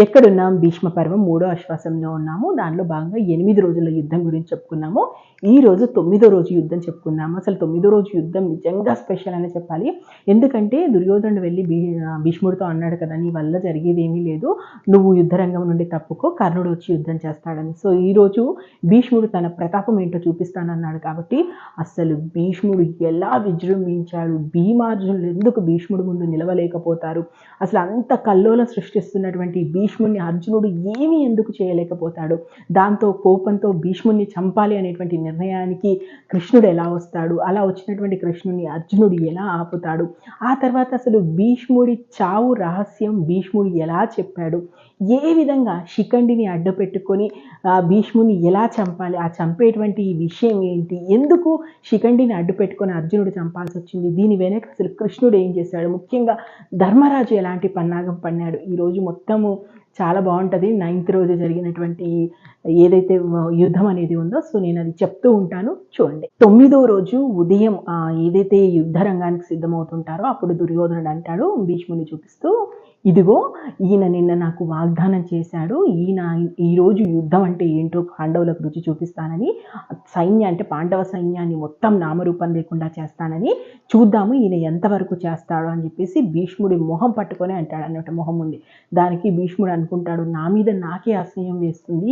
ఎక్కడున్నాం? భీష్మ పర్వం మూడో ఆశ్వాసంలో ఉన్నాము. దానిలో భాగంగా ఎనిమిది రోజుల యుద్ధం గురించి చెప్పుకున్నాము. ఈ రోజు తొమ్మిదో రోజు యుద్ధం చెప్పుకున్నాము. అసలు తొమ్మిదో రోజు యుద్ధం నిజంగా స్పెషల్ అని చెప్పాలి. ఎందుకంటే దుర్యోధనుడు వెళ్ళి భీ భీష్ముడితో అన్నాడు కదా నీ వల్ల జరిగేది ఏమీ లేదు. నువ్వు యుద్ధరంగం నుండి తప్పుకో. కర్ణుడు వచ్చి యుద్ధం చేస్తాడని. సో ఈ రోజు భీష్ముడు తన ప్రతాపం ఏంటో చూపిస్తానన్నాడు కాబట్టి అసలు భీష్ముడు ఎలా విజృంభించాడు? భీమార్జునులు ఎందుకు భీష్ముడు ముందు నిలవలేకపోతారు? అసలు అంత కల్లోలం సృష్టిస్తున్నటువంటి భీష్ముని అర్జునుడు ఏమీ ఎందుకు చేయలేకపోతాడు? దాంతో కోపంతో భీష్ముడిని చంపాలి అనేటువంటి నిర్ణయానికి కృష్ణుడు ఎలా వస్తాడు? అలా వచ్చినటువంటి కృష్ణుని అర్జునుడు ఎలా ఆపుతాడు? ఆ తర్వాత అసలు భీష్ముడి చావు రహస్యం భీష్ముడు ఎలా చెప్పాడు? ఏ విధంగా శిఖండిని అడ్డపెట్టుకొని ఆ భీష్ముని ఎలా చంపాలి? ఆ చంపేటువంటి విషయం ఏంటి? ఎందుకు శిఖండిని అడ్డుపెట్టుకొని అర్జునుడు చంపాల్సి వచ్చింది? దీని వెనక అసలు కృష్ణుడు ఏం చేశాడు? ముఖ్యంగా ధర్మరాజు ఎలాంటి పన్నాగం పన్నాడు? ఈరోజు మొత్తము చాలా బాగుంటుంది. నైన్త్ రోజు జరిగినటువంటి ఏదైతే యుద్ధం అనేది ఉందో సో నేను అది చెప్తూ ఉంటాను. చూడండి. తొమ్మిదో రోజు ఉదయం ఏదైతే యుద్ధ రంగానికి సిద్ధమవుతుంటారో అప్పుడు దుర్యోధనుడు అంటాడు భీష్ముని చూపిస్తూ ఇదిగో ఈయన నిన్న నాకు వాగ్దానం చేశాడు. ఈయన ఈరోజు యుద్ధం అంటే ఏంటో పాండవులకు రుచి చూపిస్తానని సైన్య అంటే పాండవ సైన్యాన్ని మొత్తం నామరూపం లేకుండా చేస్తానని చూద్దాము ఈయన ఎంతవరకు చేస్తాడో అని చెప్పేసి భీష్ముడి మొహం పట్టుకొని అంటాడు. అన్నట్టు మొహం ఉంది. దానికి భీష్ముడు అనుకుంటాడు. నా మీద నాకే అసహ్యం వేస్తుంది.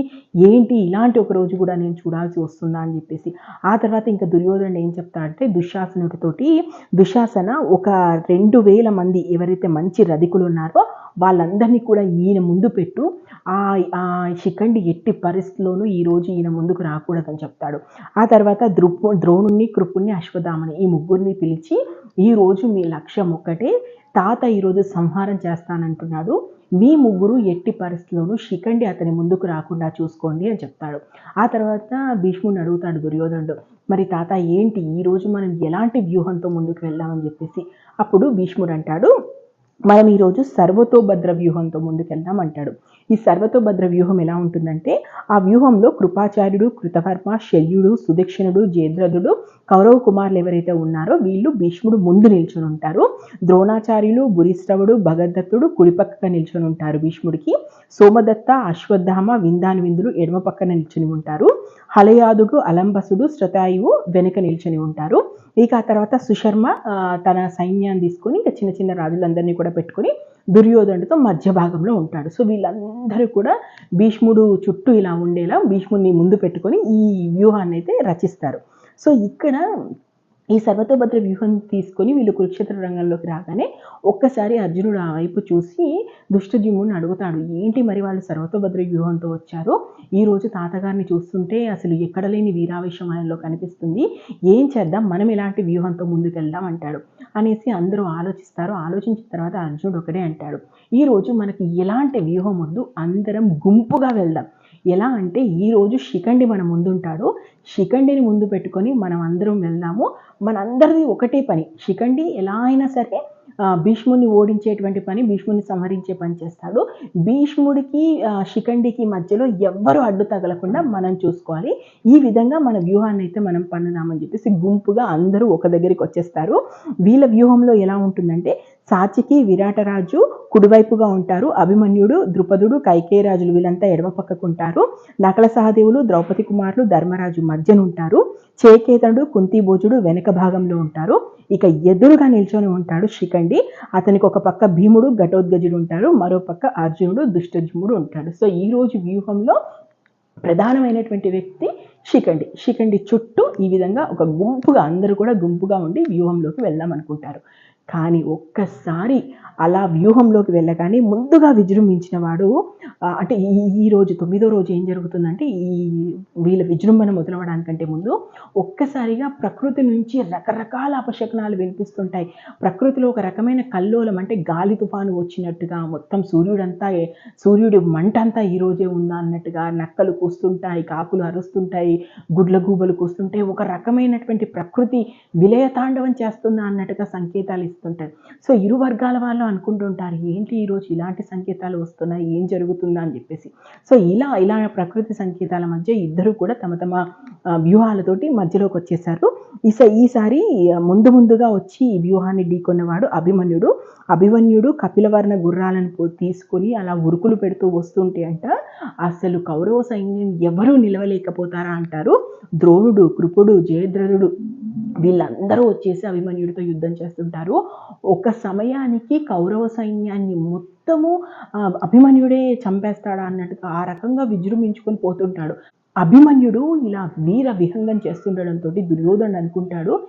ఏంటి ఇలాంటి ఒక రోజు కూడా నేను చూడాల్సి వస్తుందా అని చెప్పేసి. ఆ తర్వాత ఇంకా దుర్యోధనుడు ఏం చెప్తాడంటే దుశ్శాసనుడితోటి దుశ్శాసన ఒక రెండు వేల మంది ఎవరైతే మంచి రధికులు ఉన్నారో వాళ్ళందరినీ కూడా ఈయన ముందు పెట్టు. ఆ ఆ శిఖండి ఎట్టి పరిస్థితిలోనూ ఈ రోజు ఈయన ముందుకు రాకూడదని చెప్తాడు. ఆ తర్వాత ద్రుపు ద్రోణుణ్ణి కృపుణ్ణి అశ్వత్థామని ఈ ముగ్గురిని పిలిచి ఈరోజు మీ లక్ష్యం ఒక్కటే. తాత ఈరోజు సంహారం చేస్తానంటున్నాడు. మీ ముగ్గురు ఎట్టి పరిస్థితుల్లోనూ శిఖండి అతని ముందుకు రాకుండా చూసుకోండి అని చెప్తాడు. ఆ తర్వాత భీష్ముడిని అడుగుతాడు దుర్యోధనుడు మరి తాత ఏంటి? ఈ రోజు మనం ఎలాంటి వ్యూహంతో ముందుకు వెళ్దామని చెప్పేసి? అప్పుడు భీష్ముడు అంటాడు మనం ఈరోజు సర్వతోభద్ర వ్యూహంతో ముందుకెళ్దాం అంటాడు. ఈ సర్వతోభద్ర వ్యూహం ఎలా ఉంటుందంటే ఆ వ్యూహంలో కృపాచార్యుడు కృతవర్మ శల్యుడు సుదక్షిణుడు జయద్రథుడు కౌరవ కుమారులు ఎవరైతే ఉన్నారో వీళ్ళు భీష్ముడు ముందు నిల్చొని ఉంటారు. ద్రోణాచార్యులు భురిశ్రవుడు భగదత్తుడు కుడి పక్కన నిల్చొని ఉంటారు భీష్ముడికి. సోమదత్త అశ్వత్థామ విందాను విందులు ఎడమ పక్కన నిల్చొని ఉంటారు. హలయాదుడు అలంబసుడు శ్రతాయువు వెనుక నిల్చొని ఉంటారు. ఇక ఆ తర్వాత సుశర్మ తన సైన్యాన్ని తీసుకొని ఇంకా చిన్న చిన్న రాజులందరినీ కూడా పెట్టుకొని దుర్యోధనుడితో మధ్య భాగంలో ఉంటాడు. సో వీళ్ళందరూ కూడా భీష్ముడు చుట్టూ ఇలా ఉండేలా భీష్ముడిని ముందు పెట్టుకొని ఈ వ్యూహాన్ని అయితే రచిస్తారు. సో ఇక్కడ ఈ సర్వతోభద్ర వ్యూహం తీసుకొని వీళ్ళు కురుక్షేత్ర రంగంలోకి రాగానే ఒక్కసారి అర్జునుడు ఆ వైపు చూసి దుష్టజీముని అడుగుతాడు ఏంటి మరి వాళ్ళు సర్వతోభద్ర వ్యూహంతో వచ్చారో? ఈరోజు తాతగారిని చూస్తుంటే అసలు ఎక్కడ లేని వీరావేశం ఆయనలో కనిపిస్తుంది. ఏం చేద్దాం? మనం ఎలాంటి వ్యూహంతో ముందుకెళ్దాం అంటాడు. అనేసి అందరూ ఆలోచిస్తారు. ఆలోచించిన తర్వాత అర్జునుడు ఒకటే అంటాడు ఈరోజు మనకి ఎలాంటి వ్యూహం వద్దు. అందరం గుంపుగా వెళ్దాం. ఎలా అంటే ఈ రోజు శిఖండి మన ముందుంటాడు. శిఖండిని ముందు పెట్టుకొని మనం అందరం వెళ్దాము. మనందరిది ఒకటే పని. శిఖండి ఎలా అయినా సరే భీష్ముని భీష్ముడిని ఓడించేటువంటి పని భీష్ముడిని సంహరించే పని చేస్తాడు. భీష్ముడికి శిఖండికి మధ్యలో ఎవ్వరు అడ్డు తగలకుండా మనం చూసుకోవాలి. ఈ విధంగా మన వ్యూహాన్ని అయితే మనం పన్నుదామని చెప్పేసి గుంపుగా అందరూ ఒక దగ్గరికి వచ్చేస్తారు. వీళ్ళ వ్యూహంలో ఎలా ఉంటుందంటే సాచికి విరాటరాజు కుడివైపుగా ఉంటారు. అభిమన్యుడు ద్రుపదుడు కైకేయరాజులు వీళ్ళంతా ఎడమ పక్కకు ఉంటారు నకల సహదేవులు ద్రౌపది కుమారులు ధర్మరాజు మధ్యన ఉంటారు చేకేతనుడు కుంతిభోజుడు వెనక భాగంలో ఉంటారు. ఇక ఎదురుగా నిల్చొని ఉంటాడు శిఖండి అతనికి ఒక పక్క భీముడు ఘటోద్గజుడు ఉంటారు. మరో పక్క అర్జునుడు దుష్టజుముడు ఉంటాడు. సో ఈ రోజు వ్యూహంలో ప్రధానమైనటువంటి వ్యక్తి శిఖండి శిఖండి చుట్టూ ఈ విధంగా ఒక గుంపుగా అందరూ కూడా గుంపుగా ఉండి వ్యూహంలోకి వెళ్దాం అనుకుంటారు. కానీ ఒక్కసారి అలా వ్యూహంలోకి వెళ్ళగానే ముందుగా విజృంభించిన వాడు అంటే ఈ రోజు తొమ్మిదో రోజు ఏం జరుగుతుందంటే ఈ వీళ్ళ విజృంభణ మొదలవడానికంటే ముందు ఒక్కసారిగా ప్రకృతి నుంచి రకరకాల అపశకనాలు వినిపిస్తుంటాయి. ప్రకృతిలో ఒక రకమైన కల్లోలం అంటే గాలి తుఫాను వచ్చినట్టుగా మొత్తం సూర్యుడంతా సూర్యుడి మంట అంతా ఈ రోజే ఉందా అన్నట్టుగా నక్కలు కూస్తుంటాయి కాకులు అరుస్తుంటాయి గుడ్ల గూబలు కూస్తుంటాయి ఒక రకమైనటువంటి ప్రకృతి విలయతాండవం చేస్తుందా అన్నట్టుగా సంకేతాలు ఇస్తుంటాయి. సో ఇరు వర్గాల వాళ్ళు అనుకుంటుంటారు ఏంటి ఈరోజు ఇలాంటి సంకేతాలు వస్తున్నాయి ఏం జరుగుతుందా? అని చెప్పేసి. సో ఇలా ఇలా ప్రకృతి సంకేతాల మధ్య ఇద్దరు కూడా తమ తమ వ్యూహాలతోటి మధ్యలోకి వచ్చేసారు. ఈస ఈసారి ముందు ముందుగా వచ్చి ఈ వ్యూహాన్ని ఢీకొన్నవాడు అభిమన్యుడు. అభిమన్యుడు కపిలవర్ణ గుర్రాలను తీసుకొని అలా ఉరుకులు పెడుతూ వస్తుంటే అంట అసలు కౌరవ సైన్యం ఎవరూ నిలవలేకపోతారా? అంటారు. ద్రోణుడు కృపుడు జయద్రథుడు వీళ్ళందరూ వచ్చేసి అభిమన్యుడితో యుద్ధం చేస్తుంటారు. ఒక సమయానికి కౌరవ సైన్యాన్ని మొత్తము ఆ, అభిమన్యుడే చంపేస్తాడా అన్నట్టుగా ఆ రకంగా విజృంభించుకొని పోతుంటాడు. అభిమన్యుడు ఇలా వీర విహంగం చేస్తుండడంతో దుర్యోధనుడు అనుకుంటాడు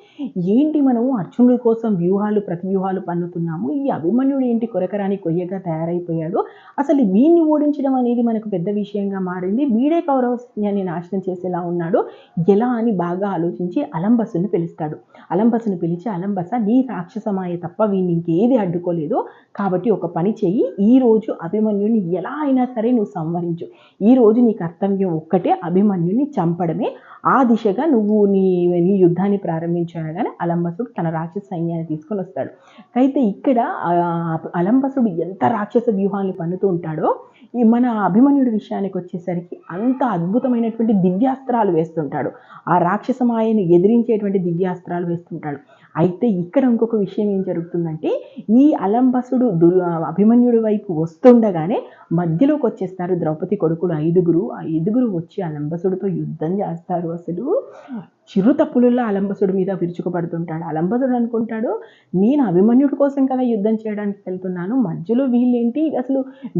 ఏంటి మనము అర్జునుడి కోసం వ్యూహాలు ప్రతి వ్యూహాలు పన్నుతున్నాము? ఈ అభిమన్యుడు ఏంటి కొరకరాని కొయ్యగా తయారైపోయాడు? అసలు వీడిని ఓడించడం అనేది మనకు పెద్ద విషయంగా మారింది. వీడే కౌరవ సైన్యాన్ని నాశనం చేసేలా ఉన్నాడు. ఎలా? అని బాగా ఆలోచించి అలంబసుని పిలుస్తాడు. అలంబసుని పిలిచి అలంబస నీ రాక్షసమాయ తప్ప వీడిని ఇంకేది అడ్డుకోలేదు. కాబట్టి ఒక పని చెయ్యి. ఈ రోజు అభిమన్యుని ఎలా అయినా సరే నువ్వు సంవరించు ఈ రోజు నీ కర్తవ్యం ఒక్కటే అభి అభిమన్యుని చంపడమే ఆ దిశగా నువ్వు నీ నీ యుద్ధాన్ని ప్రారంభించగానే అలంబసుడు తన రాక్షస సైన్యాన్ని తీసుకొని వస్తాడు. అయితే ఇక్కడ ఆ, అలంబసుడు ఎంత రాక్షస వ్యూహాన్ని పన్నుతూ ఉంటాడో ఈ మన అభిమన్యుడి విషయానికి వచ్చేసరికి అంత అద్భుతమైనటువంటి దివ్యాస్త్రాలు వేస్తుంటాడు. ఆ రాక్షసమాయని ఎదిరించేటువంటి దివ్యాస్త్రాలు వేస్తుంటాడు. అయితే ఇక్కడ ఇంకొక విషయం ఏం జరుగుతుందంటే ఈ అలంబసుడు దుర్ అభిమన్యుడి వైపు వస్తుండగానే మధ్యలోకి వచ్చేస్తారు ద్రౌపది కొడుకులు. ఐదుగురు ఆ ఐదుగురు వచ్చి అలంబసుడితో యుద్ధం చేస్తారు అసలు. చిరుత పులుల్లో అలంబసుడి మీద విరుచుకుపడుతుంటాడు. అలంబసుడు అనుకుంటాడు నేను అభిమన్యుడి కోసం కదా యుద్ధం చేయడానికి వెళ్తున్నాను. మధ్యలో వీళ్ళేంటి? అసలు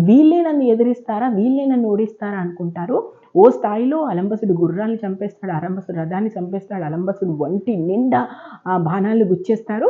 వీళ్ళే నన్ను ఎదిరిస్తారా? వీళ్ళే నన్ను ఓడిస్తారా? అనుకుంటారు. ఓ స్థాయిలో అలంబసుడు గుర్రాన్ని చంపేస్తాడు అలంబసుడు రథాన్ని చంపేస్తాడు అలంబసుడు వంటి నిండా ఆ బాణాలు గుచ్చేస్తారు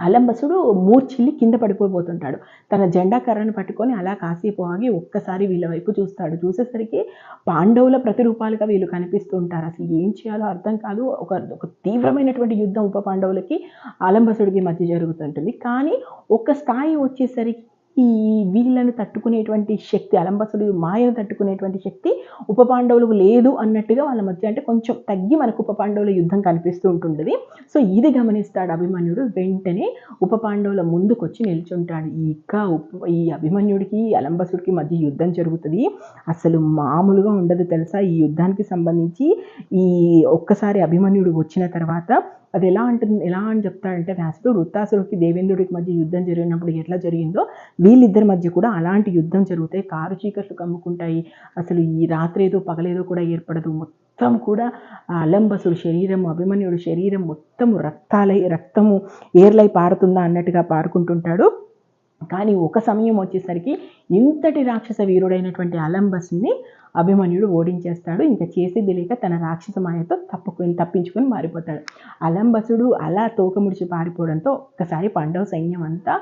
అలంబసుడు మూర్చిల్లి కింద పడిపోబోతుంటాడు తన జెండా కర్రను పట్టుకొని అలా కాసేపు ఆగి ఒక్కసారి వీళ్ళ వైపు చూస్తాడు. చూసేసరికి పాండవుల ప్రతిరూపాలుగా వీళ్ళు కనిపిస్తూ ఉంటారు. అసలు ఏం చేయాలో అర్థం కాదు. ఒక ఒక తీవ్రమైనటువంటి యుద్ధం ఉప పాండవులకి అలంబసుడికి మధ్య జరుగుతుంటుంది. కానీ ఒక స్థాయి వచ్చేసరికి ఈ వీళ్ళను తట్టుకునేటువంటి శక్తి అలంబసుడు మాయను తట్టుకునేటువంటి శక్తి ఉప పాండవులకు లేదు అన్నట్టుగా వాళ్ళ మధ్య అంటే కొంచెం తగ్గి మనకు ఉప పాండవుల యుద్ధం కనిపిస్తూ ఉంటుండేది. సో ఇది గమనిస్తాడు అభిమన్యుడు. వెంటనే ఉప పాండవుల ముందుకొచ్చి నిల్చుంటాడు. ఇక ఉప ఈ అభిమన్యుడికి అలంబసుడికి మధ్య యుద్ధం జరుగుతుంది. అసలు మామూలుగా ఉండదు తెలుసా? ఈ యుద్ధానికి సంబంధించి ఈ ఒక్కసారి అభిమన్యుడు వచ్చిన తర్వాత అది ఎలా అంటుంది ఎలా అని చెప్తాడంటే వ్యాసుడు వృత్తాసురుడికి దేవేంద్రుడికి మధ్య యుద్ధం జరిగినప్పుడు ఎట్లా జరిగిందో వీళ్ళిద్దరి మధ్య కూడా అలాంటి యుద్ధం జరుగుతాయి కారు చీకట్లు కమ్ముకుంటాయి. అసలు ఈ రాత్రి ఏదో పగలేదో కూడా ఏర్పడదు. మొత్తం కూడా అలంబసుడు శరీరం అభిమన్యుడు శరీరం మొత్తము రక్తాలై రక్తము ఏర్లై పారుతుందా అన్నట్టుగా పారుకుంటుంటాడు. కానీ ఒక సమయం వచ్చేసరికి ఇంతటి రాక్షస వీరుడైనటువంటి అలంబసుని అభిమన్యుడు ఓడించేస్తాడు. ఇంకా చేసేది లేక తన రాక్షస మాయతో తప్పుకొని తప్పించుకొని మారిపోతాడు. అలంబసుడు అలా తోకముడిచి పారిపోవడంతో ఒక్కసారి పాండవ సైన్యం అంతా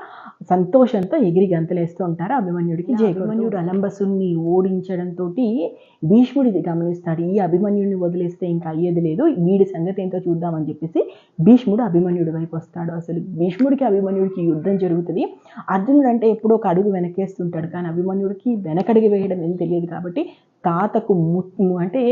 సంతోషంతో ఎగిరి గంతలేస్తూ ఉంటారు అభిమన్యుడికి జయ అభిమన్యుడు అలంబసుని ఓడించడంతో భీష్ముడిది గమనిస్తాడు. ఈ అభిమన్యుడిని వదిలేస్తే ఇంకా అయ్యేది లేదు. వీడి సంగతి ఏంటో చూద్దామని చెప్పేసి భీష్ముడు అభిమన్యుడి వైపు వస్తాడు. అసలు భీష్ముడికి అభిమన్యుడికి యుద్ధం జరుగుతుంది. అర్జునుడు అంటే ఎప్పుడో ఒక అడుగు వెనకేస్తుంటాడు. కానీ అభిమన్యుడికి వెనకడిగి వేయడం ఏం తెలియదు కాబట్టి తాతకు ము అంటే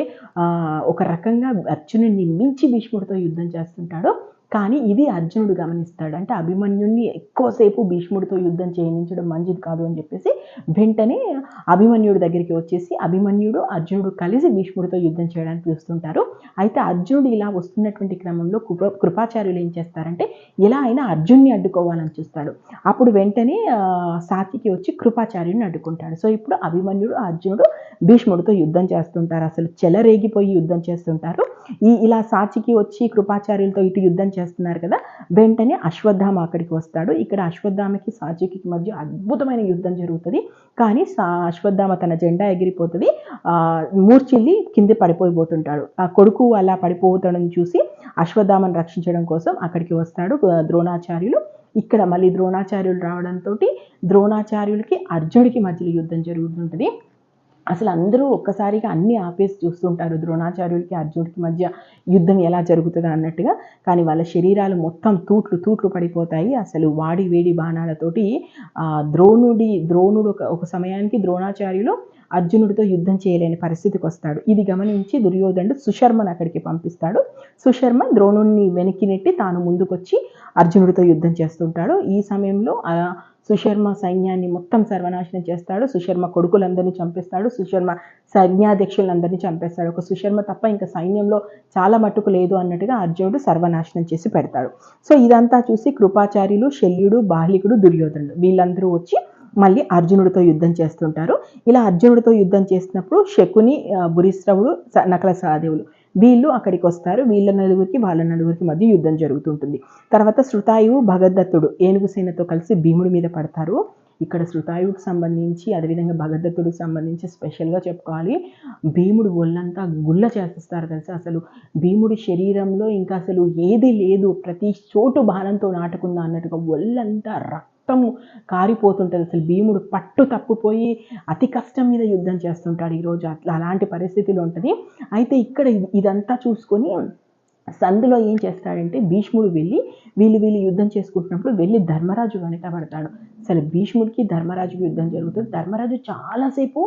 ఒక రకంగా అర్జునుడిని మించి భీష్ముడితో యుద్ధం చేస్తుంటాడు. కానీ ఇది అర్జునుడు గమనిస్తాడు. అంటే అభిమన్యుణ్ణి ఎక్కువసేపు భీష్ముడితో యుద్ధం చేయించడం మంచిది కాదు అని చెప్పేసి వెంటనే అభిమన్యుడి దగ్గరికి వచ్చేసి అభిమన్యుడు అర్జునుడు కలిసి భీష్ముడితో యుద్ధం చేయడానికి చూస్తుంటారు. అయితే అర్జునుడు ఇలా వస్తున్నటువంటి క్రమంలో కృప కృపాచార్యులు ఏం చేస్తారంటే ఎలా అయినా అర్జున్ని అడ్డుకోవాలని చూస్తాడు. అప్పుడు వెంటనే సాతికి వచ్చి కృపాచార్యుని అడ్డుకుంటాడు. సో ఇప్పుడు అభిమన్యుడు అర్జునుడు భీష్ముడితో యుద్ధం చేస్తుంటారు. అసలు చెలరేగిపోయి యుద్ధం చేస్తుంటారు. ఈ ఇలా సాచికి వచ్చి కృపాచార్యులతో ఇటు యుద్ధం చేస్తున్నారు కదా వెంటనే అశ్వత్థామ అక్కడికి వస్తాడు. ఇక్కడ అశ్వత్థామకి సాచికి మధ్య అద్భుతమైన యుద్ధం జరుగుతుంది. కానీ సా అశ్వత్థామ తన జెండా ఎగిరిపోతుంది. ఆ, మూర్చిల్లి కింద పడిపోయిపోతుంటాడు ఆ కొడుకు అలా పడిపోతాడని చూసి అశ్వత్థామను రక్షించడం కోసం అక్కడికి వస్తాడు ద్రోణాచార్యులు. ఇక్కడ మళ్ళీ ద్రోణాచార్యులు రావడంతో ద్రోణాచార్యులకి అర్జునుడికి మధ్యలో యుద్ధం జరుగుతుంటుంది. అసలు అందరూ ఒక్కసారిగా అన్ని ఆపేసి చూస్తుంటారు. ద్రోణాచార్యుడికి అర్జునుడికి మధ్య యుద్ధం ఎలా జరుగుతుందా అన్నట్టుగా. కానీ వాళ్ళ శరీరాలు మొత్తం తూట్లు తూట్లు పడిపోతాయి. అసలు వాడి వేడి బాణాలతోటి ద్రోణుడి ద్రోణుడు ఒక ఒక సమయానికి ద్రోణాచార్యులు అర్జునుడితో యుద్ధం చేయలేని పరిస్థితికి వస్తాడు. ఇది గమనించి దుర్యోధనుడు సుశర్మను అక్కడికి పంపిస్తాడు. సుశర్మ ద్రోణుడిని వెనక్కి నెట్టి తాను ముందుకొచ్చి అర్జునుడితో యుద్ధం చేస్తుంటాడు. ఈ సమయంలో సుశర్మ సైన్యాన్ని మొత్తం సర్వనాశనం చేస్తాడు. సుశర్మ కొడుకులందరినీ చంపేస్తాడు. సుశర్మ సైన్యాధ్యక్షులందరినీ చంపేస్తాడు. ఒక సుశర్మ తప్ప ఇంకా సైన్యంలో చాలా మట్టుకు లేదు అన్నట్టుగా అర్జునుడు సర్వనాశనం చేసి పెడతాడు. సో ఇదంతా చూసి కృపాచార్యులు శల్యుడు బాహ్లికుడు దుర్యోధనుడు వీళ్ళందరూ వచ్చి మళ్ళీ అర్జునుడితో యుద్ధం చేస్తుంటారు. ఇలా అర్జునుడితో యుద్ధం చేసినప్పుడు శకుని బురిశ్రవుడు స- నకల సహదేవులు వీళ్ళు అక్కడికి వస్తారు వీళ్ళ నలుగురికి వాళ్ళ నలుగురికి మధ్య యుద్ధం జరుగుతుంటుంది. తర్వాత శృతాయువు భగద్దత్తుడు ఏనుగు సేనతో కలిసి భీముడి మీద పడతారు. ఇక్కడ శృతాయువుకి సంబంధించి అదేవిధంగా భగదత్తుడికి సంబంధించి స్పెషల్గా చెప్పుకోవాలి. భీముడు ఒళ్ళంతా గుల్ల చేసేస్తారు కలిసి అసలు భీముడి శరీరంలో ఇంకా అసలు ఏది లేదు. ప్రతి చోటు బాణంతో నాటుకుందా అన్నట్టుగా ఒళ్ళంతా మొత్తం కారిపోతుంటుంది. అసలు భీముడు పట్టు తప్పిపోయి అతి కష్టం మీద యుద్ధం చేస్తుంటాడు ఈరోజు. అట్లా అలాంటి పరిస్థితిలో ఉంటుంది. అయితే ఇక్కడ ఇదంతా చూసుకొని సందులో ఏం చేస్తాడంటే భీష్ముడు వెళ్ళి వీళ్ళు వీళ్ళు యుద్ధం చేసుకుంటున్నప్పుడు వెళ్ళి ధర్మరాజు వెనక పడతాడు అసలు భీష్ముడికి ధర్మరాజుకి యుద్ధం జరుగుతుంది. ధర్మరాజు చాలాసేపు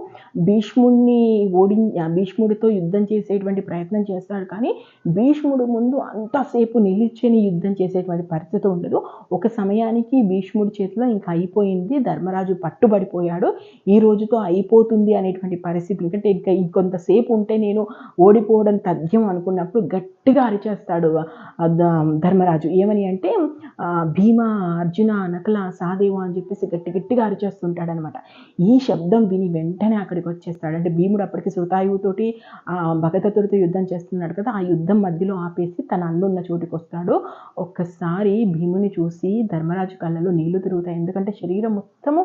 భీష్ముడిని ఓడి భీష్ముడితో యుద్ధం చేసేటువంటి ప్రయత్నం చేస్తాడు. కానీ భీష్ముడు ముందు అంతసేపు నిలిచని యుద్ధం చేసేటువంటి పరిస్థితి ఉండదు. ఒక సమయానికి భీష్ముడి చేతిలో ఇంకా అయిపోయింది. ధర్మరాజు పట్టుబడిపోయాడు. ఈ రోజుతో అయిపోతుంది అనేటువంటి పరిస్థితి. ఎందుకంటే ఇంకా ఇంకొంతసేపు ఉంటే నేను ఓడిపోవడం తథ్యం అనుకున్నప్పుడు గట్టిగా అరిచాడు. ఆ ధర్మరాజు. ఏమని అంటే భీమ అర్జున నకల సహదేవ అని చెప్పేసి గట్టి గట్టిగా అరిచేస్తుంటాడు అనమాట ఈ శబ్దం విని వెంటనే అక్కడికి వచ్చేస్తాడు. అంటే భీముడు అప్పటికి శృతాయువుతోటి ఆ భగదత్తుడితో యుద్ధం చేస్తున్నాడు కదా ఆ యుద్ధం మధ్యలో ఆపేసి తన అన్నున్న చోటికి వస్తాడు. ఒక్కసారి భీముని చూసి ధర్మరాజు కళ్ళలో నీళ్ళు తిరుగుతాయి. ఎందుకంటే శరీరం మొత్తము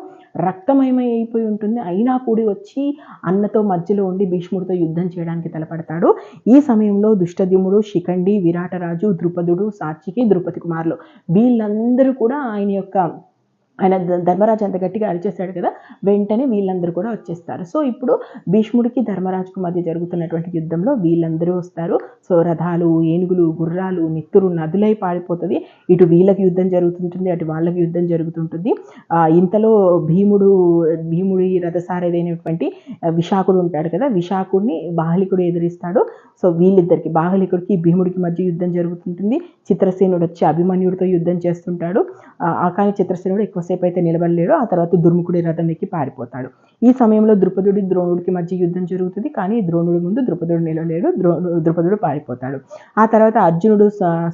రక్తమయమై అయిపోయి ఉంటుంది. అయినా కూడి వచ్చి అన్నతో మధ్యలో ఉండి భీష్ముడితో యుద్ధం చేయడానికి తలపడతాడు. ఈ సమయంలో దుష్టద్యుముడు శిఖండి విరాటరాజు ద్రుపదుడు సాత్వికి ద్రుపది కుమారులు. వీళ్ళందరూ కూడా ఆయన యొక్క ఆయన ధర్మరాజు అంత గట్టిగా అరిచేశాడు కదా వెంటనే వీళ్ళందరూ కూడా వచ్చేస్తారు. సో ఇప్పుడు భీష్ముడికి ధర్మరాజుకు మధ్య జరుగుతున్నటువంటి యుద్ధంలో వీళ్ళందరూ వస్తారు. సో రథాలు ఏనుగులు గుర్రాలు నెత్తురు నదులై పారిపోతుంది. ఇటు వీళ్ళకి యుద్ధం జరుగుతుంటుంది అటు వాళ్ళకి యుద్ధం జరుగుతుంటుంది. ఆ, ఇంతలో భీముడు భీముడి రథసారేదైనటువంటి విశాఖుడు ఉంటాడు కదా విశాఖుడిని బాహలికుడు ఎదిరిస్తాడు. సో వీళ్ళిద్దరికి బాహలికుడికి భీముడికి మధ్య యుద్ధం జరుగుతుంటుంది. చిత్రసేనుడు వచ్చి అభిమన్యుడితో యుద్ధం చేస్తుంటాడు. ఆ, కానీ చిత్రసేనుడు ఎక్కువసేపు అయితే నిలబడలేడు ఆ తర్వాత దుర్ముఖుడి రథం ఎక్కి పారిపోతాడు. ఈ సమయంలో ద్రుపదుడి ద్రోణుడికి మధ్య యుద్ధం జరుగుతుంది. కానీ ద్రోణుడి ముందు ద్రుపదుడు నిలవలేడు ద్రో ద్రుపదుడు పారిపోతాడు. ఆ తర్వాత అర్జునుడు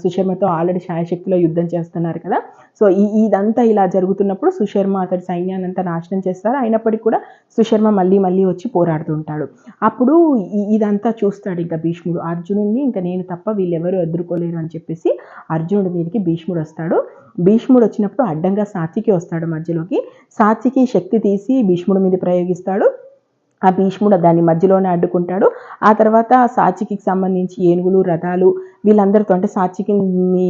సుశర్మతో ఆల్రెడీ శాయశక్తిలో యుద్ధం చేస్తున్నారు కదా. సో ఈ ఇదంతా ఇలా జరుగుతున్నప్పుడు సుశర్మ అతడి సైన్యాన్ని అంతా నాశనం చేస్తారు. అయినప్పటికీ కూడా సుశర్మ మళ్ళీ మళ్ళీ వచ్చి పోరాడుతుంటాడు అప్పుడు ఇదంతా చూస్తాడు ఇంకా భీష్ముడు. అర్జునుడిని ఇంకా నేను తప్ప వీళ్ళెవరూ ఎదుర్కోలేరు అని చెప్పేసి అర్జునుడి మీదకి భీష్ముడు వస్తాడు. భీష్ముడు వచ్చినప్పుడు అడ్డంగా సాత్వికి వస్తాడు మధ్యలోకి. సాత్వికి శక్తి తీసి భీష్ముడి మీద ప్రయోగిస్తాడు. ఆ భీష్ముడు దాన్ని మధ్యలోనే అడ్డుకుంటాడు. ఆ తర్వాత సాచికి సంబంధించి ఏనుగులు రథాలు వీళ్ళందరితో అంటే సాచికిని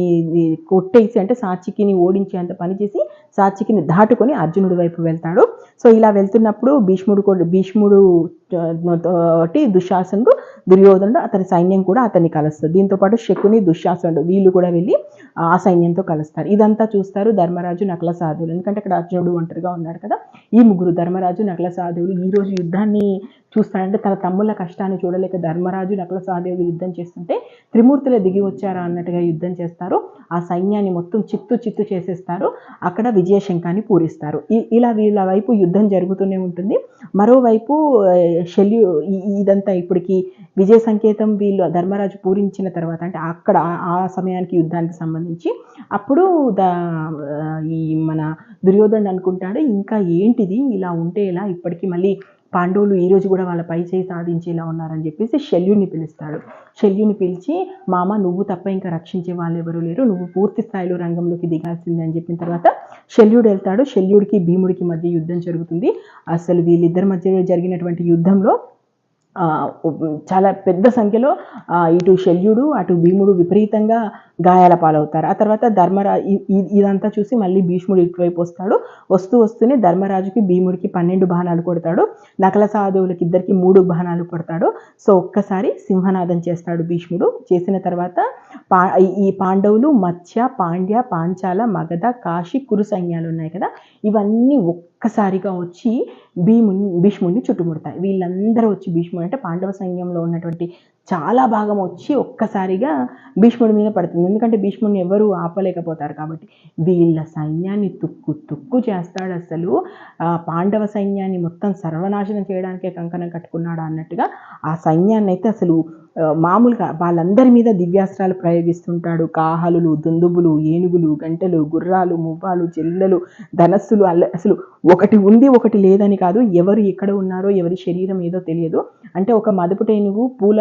కొట్టేసి అంటే సాచికిని ఓడించేంత అంత పనిచేసి సాచికిని దాటుకొని అర్జునుడి వైపు వెళ్తాడు. సో ఇలా వెళ్తున్నప్పుడు భీష్ముడు కూడా భీష్ముడు తోటి దుశ్శాసనుడు దుర్యోధనుడు అతని సైన్యం కూడా అతన్ని కలుస్తుంది. దీంతో పాటు శకుని దుశ్శాసనుడు వీళ్ళు కూడా వెళ్ళి ఆ సైన్యంతో కలుస్తారు. ఇదంతా చూస్తారు ధర్మరాజు నకల సాధువులు. ఎందుకంటే అక్కడ అర్జునుడు ఒంటరిగా ఉన్నాడు కదా. ఈ ముగ్గురు ధర్మరాజు నకల సాధువులు ఈ రోజు యుద్ధాన్ని చూస్తాడంటే తన తమ్ముళ్ళ కష్టాన్ని చూడలేక ధర్మరాజు నకల సహదేవులు యుద్ధం చేస్తుంటే త్రిమూర్తులే దిగి వచ్చారా అన్నట్టుగా యుద్ధం చేస్తారు. ఆ సైన్యాన్ని మొత్తం చిత్తు చిత్తు చేసేస్తారు. అక్కడ విజయశంఖాన్ని పూరిస్తారు. ఇలా వీళ్ళ వైపు యుద్ధం జరుగుతూనే ఉంటుంది. మరోవైపు శల్యు ఇదంతా ఇప్పటికి విజయ సంకేతం వీళ్ళు ధర్మరాజు పూరించిన తర్వాత అంటే అక్కడ ఆ- సమయానికి యుద్ధానికి సంబంధించి అప్పుడు ద ఈ మన దుర్యోధనుడు అనుకుంటాడు ఇంకా ఏంటిది? ఇలా ఉంటే ఇలా ఇప్పటికీ మళ్ళీ పాండవులు ఈ రోజు కూడా వాళ్ళ పై చేయి సాధించేలా ఉన్నారని చెప్పేసి శల్యుని పిలుస్తాడు. శల్యుని పిలిచి మామ నువ్వు తప్ప ఇంకా రక్షించే వాళ్ళు ఎవరు లేరు. నువ్వు పూర్తి స్థాయిలో రంగంలోకి దిగాల్సిందే అని చెప్పిన తర్వాత శల్యుడు వెళ్తాడు. శల్యుడికి భీముడికి మధ్య యుద్ధం జరుగుతుంది. అసలు వీళ్ళిద్దరి మధ్య జరిగినటువంటి యుద్ధంలో చాలా పెద్ద సంఖ్యలో ఇటు శల్యుడు అటు భీముడు విపరీతంగా గాయాల పాలవుతారు. ఆ తర్వాత ధర్మరా ఇదంతా చూసి మళ్ళీ భీష్ముడు ఇటువైపు వస్తాడు. వస్తూ వస్తూనే ధర్మరాజుకి భీముడికి పన్నెండు బాణాలు కొడతాడు. నకల సహదేవులకి ఇద్దరికి మూడు బాణాలు కొడతాడు. సో ఒక్కసారి సింహనాదం చేస్తాడు భీష్ముడు. చేసిన తర్వాత పా ఈ- ఈ పాండవులు మత్స్య పాండ్య పాంచాల మగధ కాశీ కురు సైన్యాలు ఉన్నాయి కదా. ఇవన్నీ ఒక్క ఒక్కసారిగా వచ్చి భీముని భీష్ముడిని చుట్టుముడతాయి. వీళ్ళందరూ వచ్చి భీష్ముడు అంటే పాండవ సైన్యంలో ఉన్నటువంటి చాలా భాగం వచ్చి ఒక్కసారిగా భీష్ముడి మీద పడుతుంది. ఎందుకంటే భీష్ముడిని ఎవరు ఆపలేకపోతారు కాబట్టి వీళ్ళ సైన్యాన్ని తుక్కు తుక్కు చేస్తాడు అసలు. ఆ పాండవ సైన్యాన్ని మొత్తం సర్వనాశనం చేయడానికే కంకణం కట్టుకున్నాడు అన్నట్టుగా ఆ సైన్యాన్ని అయితే అసలు మామూలుగా వాళ్ళందరి మీద దివ్యాస్త్రాలు ప్రయోగిస్తుంటాడు. కాహలులు దుందుబులు ఏనుగులు గంటలు గుర్రాలు మువ్వాలు చెల్లెలు ధనస్సులు అల్ల అసలు ఒకటి ఉంది ఒకటి లేదని కాదు. ఎవరు ఎక్కడ ఉన్నారో ఎవరి శరీరం ఏదో తెలియదు. అంటే ఒక మదుపుటేనుగు పూల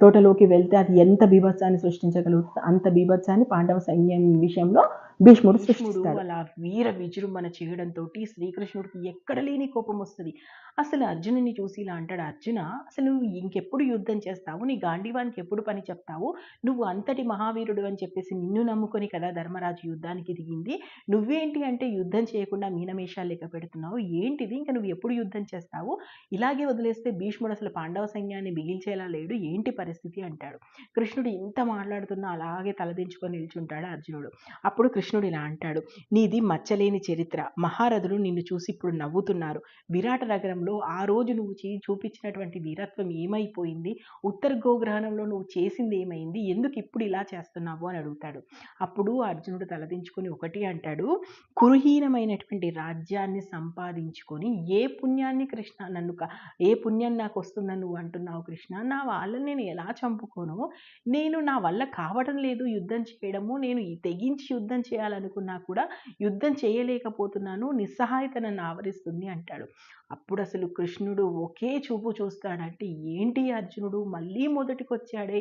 తోటలోకి వెళ్తే అది ఎంత బీభత్సాన్ని సృష్టించగలుగుతుంది అంత బీభత్సాన్ని పాండవ సైన్యం విషయంలో భీష్ముడు సృష్టిస్తాడు. అలా వీర విజృంభణ చేయడంతో శ్రీకృష్ణుడికి ఎక్కడ లేని కోపం వస్తుంది. అసలు అర్జునుని చూసి ఇలా అంటాడు అర్జున అసలు నువ్వు ఇంకెప్పుడు యుద్ధం చేస్తావు? నీ గాంధీవానికి ఎప్పుడు పని చెప్తావు? నువ్వు అంతటి మహావీరుడు అని చెప్పేసి నిన్ను నమ్ముకొని కదా ధర్మరాజు యుద్ధానికి దిగింది? నువ్వేంటి అంటే యుద్ధం చేయకుండా మీనమేషాలు లెక్క పెడుతున్నావు? ఏంటిది? ఇంకా నువ్వు ఎప్పుడు యుద్ధం చేస్తావు? ఇలాగే వదిలేస్తే భీష్ముడు అసలు పాండవ సైన్యాన్ని మిగిల్చేలా లేడు? ఏంటి పరిస్థితి? అంటాడు. కృష్ణుడు ఇంత మాట్లాడుతున్నా అలాగే తలదించుకొని నిల్చుంటాడు అర్జునుడు. అప్పుడు కృష్ణుడు ఇలా అంటాడు నీది మచ్చలేని చరిత్ర. మహారథులు నిన్ను చూసి ఇప్పుడు నవ్వుతున్నారు. విరాట నగరంలో ఆ రోజు నువ్వు చీ చూపించినటువంటి వీరత్వం ఏమైపోయింది? ఉత్తర గోగ్రహణంలో నువ్వు చేసింది ఏమైంది? ఎందుకు ఇప్పుడు ఇలా చేస్తున్నావు? అని అడుగుతాడు. అప్పుడు అర్జునుడు తలదించుకొని ఒకటి అంటాడు కురుహీనమైనటువంటి రాజ్యాన్ని సంపాదించుకొని ఏ పుణ్యాన్ని కృష్ణ నన్ను ఏ పుణ్యం నాకు వస్తుందని నువ్వు అంటున్నావు కృష్ణ? నా వాళ్ళని నేను ఎలా చంపుకోను? నేను నా వల్ల కావడం లేదు యుద్ధం చేయడము. నేను తెగించి యుద్ధం చేయాలనుకున్నా కూడా యుద్ధం చేయలేకపోతున్నాను నిస్సహాయత నన్ను ఆవరిస్తుంది అంటాడు. అప్పుడు అసలు కృష్ణుడు ఒకే చూపు చూస్తాడంటే ఏంటి అర్జునుడు? మళ్ళీ మొదటికి వచ్చాడే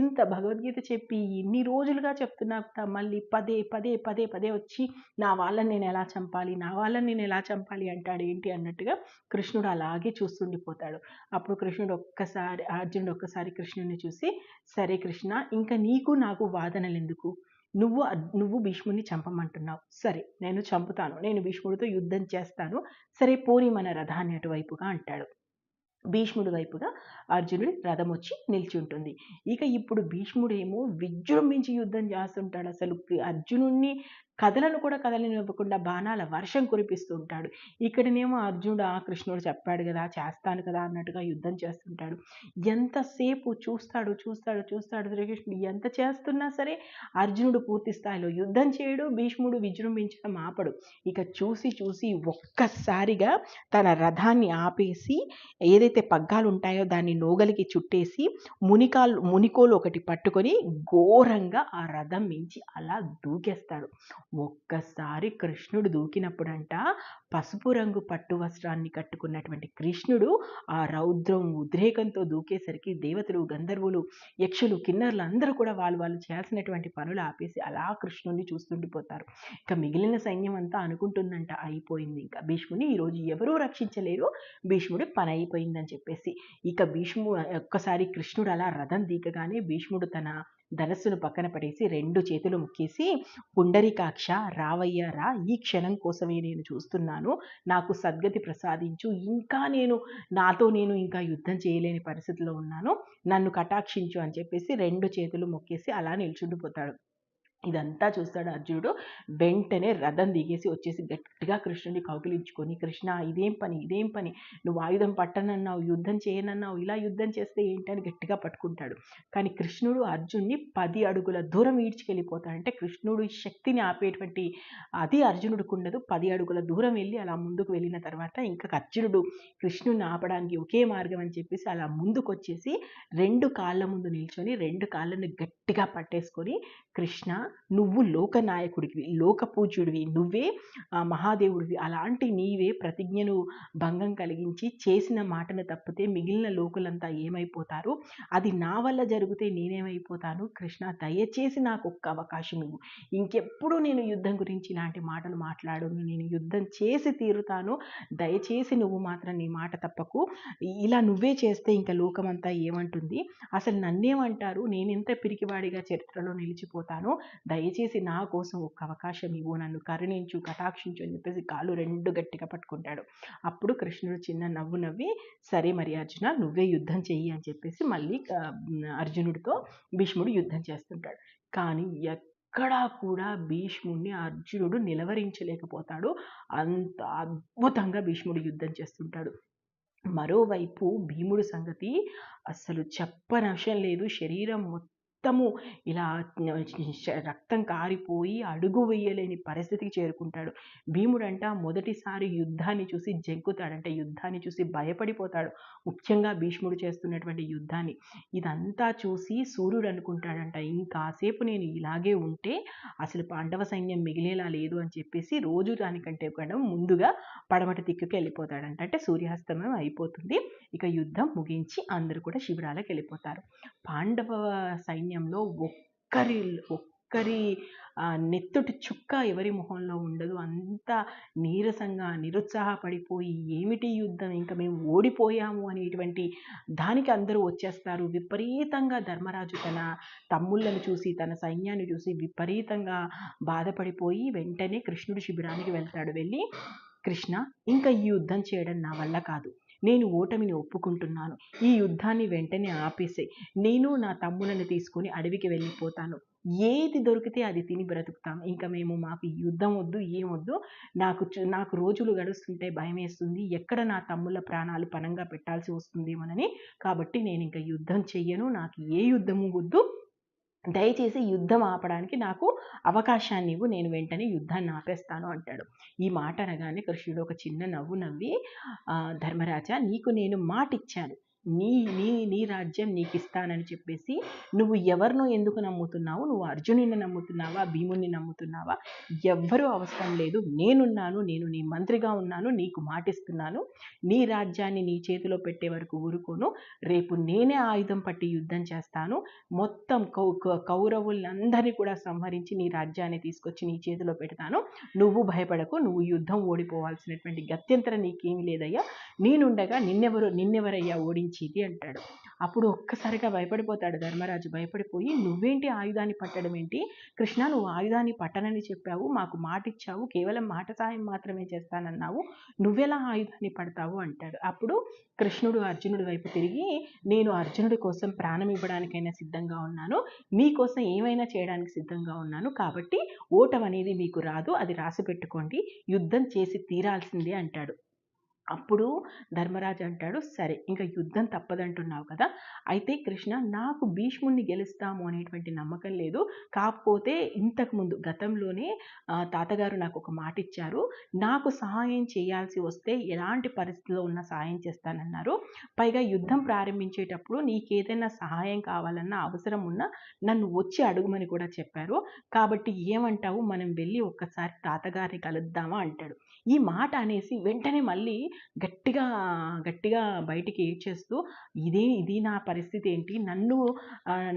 ఇంత భగవద్గీత చెప్పి ఇన్ని రోజులుగా చెప్తున్నా కూడా మళ్ళీ పదే పదే పదే పదే వచ్చి నా వాళ్ళని నేను ఎలా చంపాలి నా వాళ్ళని నేను ఎలా చంపాలి అంటాడు ఏంటి అన్నట్టుగా కృష్ణుడు అలాగే చూస్తుండిపోతాడు. అప్పుడు కృష్ణుడు ఒక్కసారి అర్జునుడు ఒక్కసారి కృష్ణుడిని చూసి సరే కృష్ణ ఇంకా నీకు నాకు వాదనలు ఎందుకు నువ్వు నువ్వు భీష్ముడిని చంపమంటున్నావు. సరే నేను చంపుతాను. నేను భీష్ముడితో యుద్ధం చేస్తాను. సరే పోని మన రథాన్ని అటువైపుగా అంటాడు. భీష్ముడి వైపుగా అర్జునుడి రథం వచ్చి నిలిచి ఉంటుంది ఇక ఇప్పుడు భీష్ముడేమో విజృంభించి యుద్ధం చేస్తుంటాడు అసలు. అర్జునుడిని కథలను కూడా కదలనివ్వకుండా బాణాల వర్షం కురిపిస్తూ ఉంటాడు. ఇక్కడనేమో అర్జునుడు ఆ కృష్ణుడు చెప్పాడు కదా చేస్తాను కదా అన్నట్టుగా యుద్ధం చేస్తుంటాడు. ఎంతసేపు చూస్తాడు చూస్తాడు చూస్తాడు శ్రీకృష్ణుడు ఎంత చేస్తున్నా సరే అర్జునుడు పూర్తి స్థాయిలో యుద్ధం చేయడు భీష్ముడు విజృంభించడం ఆపడు. ఇక చూసి చూసి ఒక్కసారిగా తన రథాన్ని ఆపేసి ఏదైతే పగ్గాలు ఉంటాయో దాన్ని నోగలికి చుట్టేసి మునికాలు మునికోలు ఒకటి పట్టుకొని ఘోరంగా ఆ రథం మించి అలా దూకేస్తాడు. ఒక్కసారి కృష్ణుడు దూకినప్పుడంట పసుపు రంగు పట్టు వస్త్రాన్ని కట్టుకున్నటువంటి కృష్ణుడు ఆ రౌద్రం ఉద్రేకంతో దూకేసరికి దేవతలు గంధర్వులు యక్షులు కిన్నర్లు అందరూ కూడా వాళ్ళు వాళ్ళు చేయాల్సినటువంటి పనులు ఆపేసి అలా కృష్ణుడిని చూస్తుండిపోతారు ఇక మిగిలిన సైన్యం అంతా అనుకుంటుందంట అయిపోయింది. ఇంకా భీష్ముడిని ఈరోజు ఎవరూ రక్షించలేరు. భీష్ముడి పని అయిపోయిందని చెప్పేసి ఇక భీష్ము ఒక్కసారి కృష్ణుడు అలా రథం దీకగానే భీష్ముడు తన ధనస్సును పక్కన పడేసి రెండు చేతులు ముక్కేసి పుండరికాక్ష రావయ్య రా ఈ క్షణం కోసమే నేను చూస్తున్నాను. నాకు సద్గతి ప్రసాదించు. ఇంకా నేను నాతో నేను ఇంకా యుద్ధం చేయలేని పరిస్థితిలో ఉన్నాను. నన్ను కటాక్షించు అని చెప్పేసి రెండు చేతులు మొక్కేసి అలా నిల్చుండిపోతాడు. ఇదంతా చూస్తాడు అర్జునుడు. వెంటనే రథం దిగేసి వచ్చేసి గట్టిగా కృష్ణుడిని కౌగిలించుకొని కృష్ణ ఇదేం పని ఇదేం పని? నువ్వు ఆయుధం పట్టనన్నావు యుద్ధం చేయనన్నావు ఇలా యుద్ధం చేస్తే ఏంటని గట్టిగా పట్టుకుంటాడు. కానీ కృష్ణుడు అర్జున్ని పది అడుగుల దూరం ఈడ్చుకెళ్ళిపోతాడు అంటే కృష్ణుడు శక్తిని ఆపేటువంటి అది అర్జునుడికి ఉండదు పది అడుగుల దూరం వెళ్ళి అలా ముందుకు వెళ్ళిన తర్వాత ఇంకా అర్జునుడు కృష్ణుడిని ఆపడానికి ఒకే మార్గం అని చెప్పేసి అలా ముందుకు వచ్చేసి రెండు కాళ్ళ ముందు నిల్చొని రెండు కాళ్ళని గట్టిగా పట్టేసుకొని కృష్ణ నువ్వు లోకనాయకుడివి లోకపూజ్యుడివి నువ్వే మహాదేవుడివి. అలాంటి నీవే ప్రతిజ్ఞను భంగం కలిగించి చేసిన మాటను తప్పితే మిగిలిన లోకులంతా ఏమైపోతారు? అది నా వల్ల జరిగితే నేనేమైపోతాను? కృష్ణ దయచేసి నాకు ఒక్క అవకాశం ఇవ్వు. ఇంకెప్పుడు నేను యుద్ధం గురించి ఇలాంటి మాటలు మాట్లాడను. నేను యుద్ధం చేసి తీరుతాను. దయచేసి నువ్వు మాత్రం నీ మాట తప్పకు. ఇలా నువ్వే చేస్తే ఇంకా లోకమంతా ఏమంటుంది? అసలు నన్నేమంటారు? నేనెంత పిరికివాడిగా చరిత్రలో నిలిచిపోతాను? దయచేసి నా కోసం ఒక్క అవకాశం ఇవ్వు నన్ను కరుణించు కటాక్షించు అని చెప్పేసి కాళ్ళు రెండు గట్టిగా పట్టుకుంటాడు. అప్పుడు కృష్ణుడు చిన్న నవ్వు నవ్వి సరే మరి అర్జున నువ్వే యుద్ధం చెయ్యి అని చెప్పేసి మళ్ళీ అర్జునుడితో భీష్ముడు యుద్ధం చేస్తుంటాడు. కానీ ఎక్కడా కూడా భీష్ముడిని అర్జునుడు నిలవరించలేకపోతాడు. అంత అద్భుతంగా భీష్ముడు యుద్ధం చేస్తుంటాడు. మరోవైపు భీముడు సంగతి అసలు చెప్పనవసరం లేదు. శరీరం మొత్తం రక్తము. ఇలా రక్తం కారిపోయి అడుగు వేయలేని పరిస్థితికి చేరుకుంటాడు. భీముడంట మొదటిసారి యుద్ధాన్ని చూసి జంకుతాడంట. యుద్ధాన్ని చూసి భయపడిపోతాడు. ముఖ్యంగా భీష్ముడు చేస్తున్నటువంటి యుద్ధాన్ని. ఇదంతా చూసి సూర్యుడు అనుకుంటాడంట ఇంకాసేపు నేను ఇలాగే ఉంటే అసలు పాండవ సైన్యం మిగిలేలా లేదు అని చెప్పేసి రోజు దానికంటే కూడా ముందుగా పడమటి దిక్కుకి వెళ్ళిపోతాడంట. అంటే సూర్యాస్తమయం అయిపోతుంది. ఇక యుద్ధం ముగించి అందరూ కూడా శిబిరాలకు వెళ్ళిపోతారు. పాండవ సైన్యంలో ఒక్కరి ఒక్కరి నెత్తుటి చుక్క ఎవరి మొహంలో ఉండదు. అంతా నీరసంగా నిరుత్సాహపడిపోయి ఏమిటి యుద్ధం? ఇంకా మేము ఓడిపోయాము అనేటువంటి దానికి అందరూ వచ్చేస్తారు. విపరీతంగా ధర్మరాజు తన తమ్ముళ్ళను చూసి తన సైన్యాన్ని చూసి విపరీతంగా బాధపడిపోయి వెంటనే కృష్ణుడి శిబిరానికి వెళ్తాడు. వెళ్ళి కృష్ణ ఇంకా ఈ యుద్ధం చేయడం నా వల్ల కాదు. నేను ఓటమిని ఒప్పుకుంటున్నాను. ఈ యుద్ధాన్ని వెంటనే ఆపేసే నేను నా తమ్ములను తీసుకొని అడవికి వెళ్ళిపోతాను. ఏది దొరికితే అది తిని బ్రతుకుతాం. ఇంకా మేము మాకు యుద్ధం వద్దు ఏం వద్దు. నాకు నాకు రోజులు గడుస్తుంటే భయం వేస్తుంది. ఎక్కడ నా తమ్ముళ్ళ ప్రాణాలు పనంగా పెట్టాల్సి వస్తుందేమోనని. కాబట్టి నేను ఇంకా యుద్ధం చెయ్యను. నాకు ఏ యుద్ధము వద్దు. దయచేసి యుద్ధం ఆపడానికి నాకు అవకాశాన్ని ఇవ్వు నేను వెంటనే యుద్ధాన్ని ఆపేస్తాను అంటాడు. ఈ మాట అనగానే కృష్ణుడు ఒక చిన్న నవ్వు నవ్వి ధర్మరాజా నీకు నేను మాట ఇచ్చాను నీ నీ నీ రాజ్యం నీకు ఇస్తానని చెప్పేసి నువ్వు ఎవరినో ఎందుకు నమ్ముతున్నావు? నువ్వు అర్జునుని నమ్ముతున్నావా? భీముని నమ్ముతున్నావా? ఎవ్వరూ అవసరం లేదు. నేనున్నాను నేను నీ మంత్రిగా ఉన్నాను నీకు మాటిస్తున్నాను. నీ రాజ్యాన్ని నీ చేతిలో పెట్టే వరకు ఊరుకోను. రేపు నేనే ఆయుధం పట్టి యుద్ధం చేస్తాను. మొత్తం కౌ కౌరవులందరినీ కూడా సంహరించి నీ రాజ్యాన్ని తీసుకొచ్చి నీ చేతిలో పెడతాను. నువ్వు భయపడకు నువ్వు యుద్ధం ఓడిపోవాల్సినటువంటి గత్యంతరం నీకేమీ లేదయ్యా. నేనుండగా నిన్నెవరు నిన్నెవరయ్యా ఓడించేది అంటాడు అప్పుడు ఒక్కసారిగా భయపడిపోతాడు ధర్మరాజు. భయపడిపోయి నువ్వేంటి ఆయుధాన్ని పట్టడం ఏంటి? కృష్ణ నువ్వు ఆయుధాన్ని పట్టనని చెప్పావు మాకు మాట ఇచ్చావు కేవలం మాట సాయం మాత్రమే చేస్తానన్నావు నువ్వెలా ఆయుధాన్ని పడతావు? అంటాడు. అప్పుడు కృష్ణుడు అర్జునుడి వైపు తిరిగి నేను అర్జునుడి కోసం ప్రాణం ఇవ్వడానికైనా సిద్ధంగా ఉన్నాను. మీకోసం ఏమైనా చేయడానికి సిద్ధంగా ఉన్నాను. కాబట్టి ఓటం అనేది మీకు రాదు. అది రాసి పెట్టుకోండి. యుద్ధం చేసి తీరాల్సిందే అంటాడు. అప్పుడు ధర్మరాజు అంటాడు సరే ఇంకా యుద్ధం తప్పదంటున్నావు కదా అయితే కృష్ణ నాకు భీష్ముడిని గెలుస్తాము అనేటువంటి నమ్మకం లేదు. కాకపోతే ఇంతకుముందు గతంలోనే తాతగారు నాకు ఒక మాట ఇచ్చారు. నాకు సహాయం చేయాల్సి వస్తే ఎలాంటి పరిస్థితిలో ఉన్న సహాయం చేస్తానన్నారు. పైగా యుద్ధం ప్రారంభించేటప్పుడు నీకేదైనా సహాయం కావాలన్నా అవసరం ఉన్నా నన్ను వచ్చి అడుగుమని కూడా చెప్పారు. కాబట్టి ఏమంటావు? మనం వెళ్ళి ఒక్కసారి తాతగారిని కలుద్దామా అంటాడు. ఈ మాట అనేసి వెంటనే మళ్ళీ గట్టిగా గట్టిగా బయటికి ఏడ్చేస్తూ ఇదే ఇది నా పరిస్థితి ఏంటి? నన్ను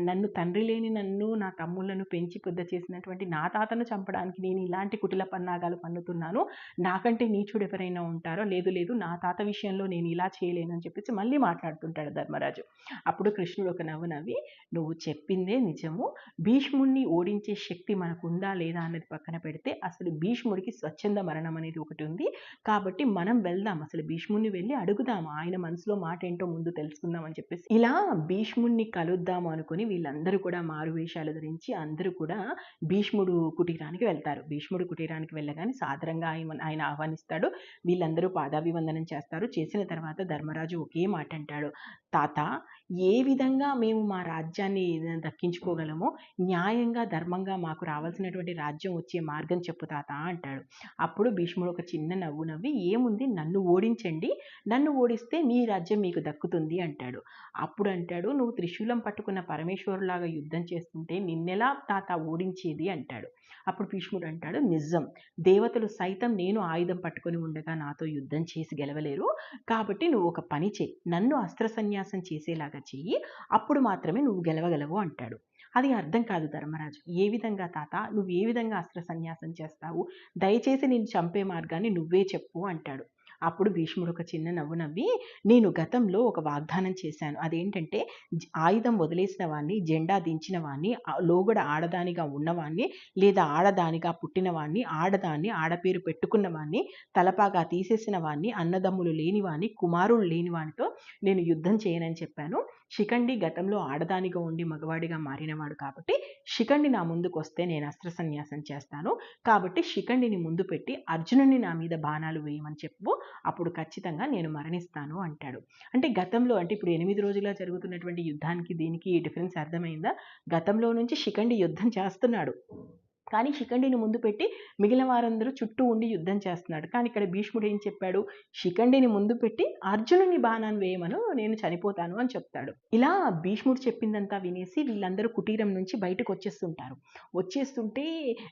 నన్ను తండ్రి లేని నన్ను నా తమ్ముళ్ళను పెంచి పెద్ద చేసినటువంటి నా తాతను చంపడానికి నేను ఇలాంటి కుటిల పన్నాగాలు పన్నుతున్నాను. నాకంటే నీచుడు ఎవరైనా ఉంటారో? లేదు లేదు నా తాత విషయంలో నేను ఇలా చేయలేనని చెప్పేసి మళ్ళీ మాట్లాడుతుంటాడు ధర్మరాజు. అప్పుడు కృష్ణుడు ఒక నవ్వు నవ్వి నువ్వు చెప్పిందే నిజము. భీష్ముడిని ఓడించే శక్తి మనకు ఉందా లేదా అన్నది పక్కన పెడితే అసలు భీష్ముడికి స్వచ్ఛంద మరణం అనేది ఒకటి ఉంది కాబట్టి మనం వెళ్దాం. అసలు భీష్ముడిని వెళ్ళి అడుగుదాం. ఆయన మనసులో మాట ఏంటో ముందు తెలుసుకుందాం అని చెప్పేసి. ఇలా భీష్ముడిని కలుద్దాము అనుకుని వీళ్ళందరూ కూడా మారు వేషాలు ధరించి అందరూ కూడా భీష్ముడు కుటీరానికి వెళ్తారు. భీష్ముడు కుటీరానికి వెళ్ళగానే సాదరంగా ఆయన ఆయన ఆహ్వానిస్తాడు. వీళ్ళందరూ పాదాభివందనం చేస్తారు. చేసిన తర్వాత ధర్మరాజు ఒకే మాట అంటాడు తాత ఏ విధంగా మేము మా రాజ్యాన్ని దక్కించుకోగలమో న్యాయంగా ధర్మంగా మాకు రావాల్సినటువంటి రాజ్యం వచ్చే మార్గం చెప్పు తాత అంటాడు. అప్పుడు భీష్ముడు ఒక చిన్న నవ్వు నవ్వి ఏముంది? నన్ను ఓడించండి. నన్ను ఓడిస్తే మీ రాజ్యం మీకు దక్కుతుంది అంటాడు. అప్పుడు అంటాడు నువ్వు త్రిశూలం పట్టుకున్న పరమేశ్వరులాగా యుద్ధం చేస్తుంటే నిన్నెలా తాత ఓడించేది? అంటాడు. అప్పుడు భీష్ముడు అంటాడు నిజం. దేవతలు సైతం నేను ఆయుధం పట్టుకొని ఉండగా నాతో యుద్ధం చేసి గెలవలేరు. కాబట్టి నువ్వు ఒక పని చేయి. నన్ను అస్త్ర సన్యాసం చేసేలాగా చెయ్యి. అప్పుడు మాత్రమే నువ్వు గెలవగలవు అంటాడు. అది అర్థం కాదు ధర్మరాజు. ఏ విధంగా తాత నువ్వు ఏ విధంగా అస్త్ర సన్యాసం చేస్తావు? దయచేసి నేను చంపే మార్గాన్ని నువ్వే చెప్పు అంటాడు. అప్పుడు భీష్ముడు ఒక చిన్న నవ్వు నవ్వి నేను గతంలో ఒక వాగ్దానం చేశాను. అదేంటంటే ఆయుధం వదిలేసిన వాడిని జెండా దించిన వాడిని లోగడ ఆడదానిగా ఉన్నవాడిని లేదా ఆడదానిగా పుట్టిన వాడిని ఆడదాన్ని ఆడపేరు పెట్టుకున్న వాడిని తలపాగా తీసేసిన వాడిని అన్నదమ్ములు లేని వాడిని కుమారుడు లేని వాడితో నేను యుద్ధం చేయనని చెప్పాను. శిఖండి గతంలో ఆడదానిగా ఉండి మగవాడిగా మారినవాడు కాబట్టి శిఖండి నా ముందుకు వస్తే నేను అస్త్ర సన్యాసం చేస్తాను. కాబట్టి శిఖండిని ముందు పెట్టి అర్జునుని నా మీద బాణాలు వేయమని చెప్పు. అప్పుడు ఖచ్చితంగా నేను మరణిస్తాను అంటాడు. అంటే గతంలో అంటే ఇప్పుడు ఎనిమిది రోజులుగా జరుగుతున్నటువంటి యుద్ధానికి దీనికి ఈ డిఫరెన్స్ అర్థమైందా? గతంలో నుంచి శిఖండి యుద్ధం చేస్తున్నాడు. కానీ శిఖండిని ముందు పెట్టి మిగిలిన వారందరూ చుట్టూ ఉండి యుద్ధం చేస్తున్నాడు. కానీ ఇక్కడ భీష్ముడు ఏం చెప్పాడు? శిఖండిని ముందు పెట్టి అర్జునుని బాణాన్ని వేయమను నేను చనిపోతాను అని చెప్తాడు. ఇలా భీష్ముడు చెప్పిందంతా వినేసి వీళ్ళందరూ కుటీరం నుంచి బయటకు వచ్చేస్తుంటారు. వచ్చేస్తుంటే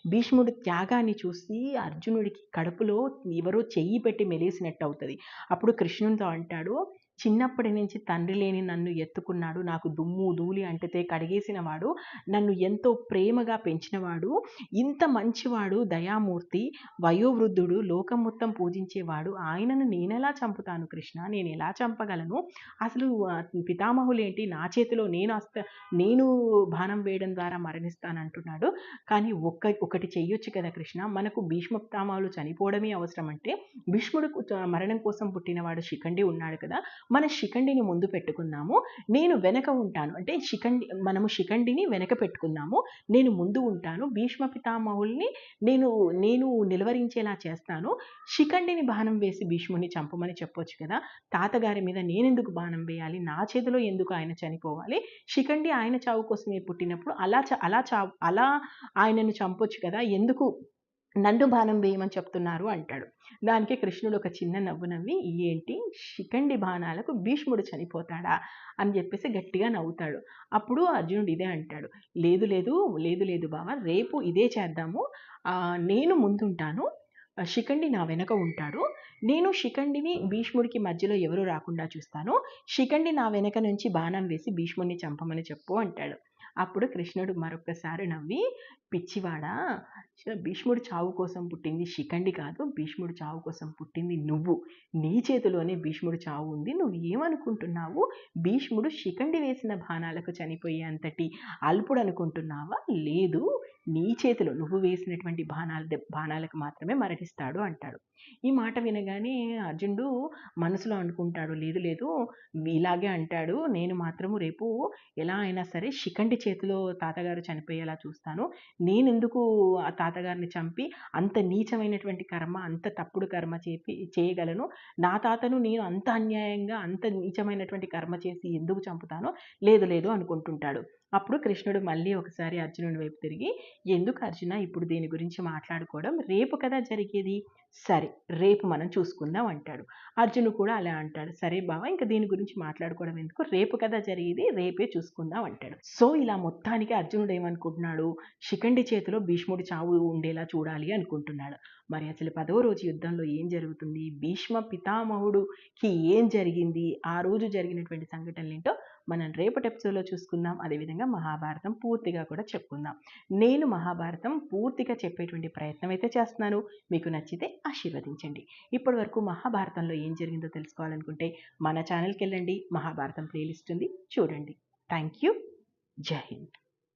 భీష్ముడు త్యాగాన్ని చూసి అర్జునుడికి కడుపులో ఎవరో చెయ్యి పెట్టి మెలేసినట్టు అవుతుంది. అప్పుడు కృష్ణునితో అంటాడు చిన్నప్పటి నుంచి తండ్రి లేని నన్ను ఎత్తుకున్నాడు. నాకు దుమ్ము ధూళి అంటితే కడిగేసిన వాడు నన్ను ఎంతో ప్రేమగా పెంచినవాడు. ఇంత మంచివాడు దయామూర్తి వయోవృద్ధుడు లోకం మొత్తం పూజించేవాడు. ఆయనను నేనెలా చంపుతాను కృష్ణ? నేను ఎలా చంపగలను? అసలు పితామహులేంటి? నా చేతిలో నేను అస్త నేను బాణం వేయడం ద్వారా మరణిస్తానంటున్నాడు. కానీ ఒక్క ఒకటి చెయ్యొచ్చు కదా కృష్ణ? మనకు భీష్మ పితామహులు చనిపోవడమే అవసరం అంటే భీష్ముడు మరణం కోసం పుట్టినవాడు శిఖండి ఉన్నాడు కదా. మన శిఖండిని ముందు పెట్టుకున్నాము. నేను వెనక ఉంటాను. అంటే శిఖండి మనము శిఖండిని వెనక పెట్టుకున్నాము. నేను ముందు ఉంటాను. భీష్మ పితామహుల్ని నేను నేను నిలవరించేలా చేస్తాను. శిఖండిని బాణం వేసి భీష్ముని చంపమని చెప్పొచ్చు కదా. తాతగారి మీద నేనెందుకు బాణం వేయాలి? నా చేతిలో ఎందుకు ఆయన చనిపోవాలి? శిఖండి ఆయన చావు కోసమే పుట్టినప్పుడు అలా అలా చావు అలా ఆయనను చంపొచ్చు కదా. ఎందుకు నన్ను బాణం వేయమని చెప్తున్నారు అంటాడు. దానికి కృష్ణుడు ఒక చిన్న నవ్వు నవ్వి ఏంటి? శిఖండి బాణాలకు భీష్ముడు చనిపోతాడా? అని చెప్పేసి గట్టిగా నవ్వుతాడు. అప్పుడు అర్జునుడు ఇదే అంటాడు. లేదు లేదు లేదు లేదు బావ రేపు ఇదే చేద్దాము. నేను ముందుంటాను. శిఖండి నా వెనక ఉంటాడు. నేను శిఖండిని భీష్ముడికి మధ్యలో ఎవరు రాకుండా చూస్తాను. శిఖండి నా వెనక నుంచి బాణం వేసి భీష్ముడిని చంపమని చెప్పు అంటాడు. అప్పుడు కృష్ణుడు మరొకసారి నవ్వి పిచ్చివాడా భీష్ముడు చావు కోసం పుట్టింది శిఖండి కాదు భీష్ముడు చావు కోసం పుట్టింది నువ్వు. నీ చేతిలోనే భీష్ముడు చావు ఉంది నువ్వు ఏమనుకుంటున్నావు? భీష్ముడు శిఖండి వేసిన బాణాలకు చనిపోయే అంతటి అల్పుడు అనుకుంటున్నావా లేదు. నీ చేతిలో నువ్వు వేసినటువంటి బాణాల దెబ్- బాణాలకు మాత్రమే మరణిస్తాడు అంటాడు. ఈ మాట వినగానే అర్జునుడు మనసులో అనుకుంటాడు లేదు లేదు ఇలాగే అంటాడు. నేను మాత్రము రేపు ఎలా అయినా సరే శిఖండి చేతిలో తాతగారు చనిపోయేలా చూస్తాను. నేనెందుకు ఆ తాతగారిని చంపి అంత నీచమైనటువంటి కర్మ అంత తప్పుడు కర్మ చేపి చేయగలను? నా తాతను నేను అంత అన్యాయంగా అంత నీచమైనటువంటి కర్మ చేసి ఎందుకు చంపుతానో లేదు లేదు అనుకుంటుంటాడు. అప్పుడు కృష్ణుడు మళ్ళీ ఒకసారి అర్జునుడి వైపు తిరిగి ఎందుకు అర్జున ఇప్పుడు దీని గురించి మాట్లాడుకోవడం? రేపు కదా జరిగేది? సరే రేపు మనం చూసుకుందాం అంటాడు. అర్జును కూడా అలా అంటాడు. సరే బావ ఇంకా దీని గురించి మాట్లాడుకోవడం ఎందుకు? రేపు కదా జరిగేది రేపే చూసుకుందాం అంటాడు. సో ఇలా మొత్తానికి అర్జునుడు ఏమనుకుంటున్నాడు? శిఖండి చేతిలో భీష్ముడి చావు ఉండేలా చూడాలి అనుకుంటున్నాడు. మరి అసలు పదవ రోజు యుద్ధంలో ఏం జరుగుతుంది? భీష్మ పితామహుడుకి ఏం జరిగింది? ఆ రోజు జరిగినటువంటి సంఘటనలు ఏంటో మనం రేపటి ఎపిసోడ్లో చూసుకుందాం. అదేవిధంగా మహాభారతం పూర్తిగా కూడా చెప్పుకుందాం. నేను మహాభారతం పూర్తిగా చెప్పేటువంటి ప్రయత్నం అయితే చేస్తున్నాను. మీకు నచ్చితే ఆశీర్వదించండి. ఇప్పటి వరకు మహాభారతంలో ఏం జరిగిందో తెలుసుకోవాలనుకుంటే మన ఛానల్కి వెళ్ళండి. మహాభారతం ప్లేలిస్ట్ ఉంది. చూడండి. థ్యాంక్ యూ జై హింద్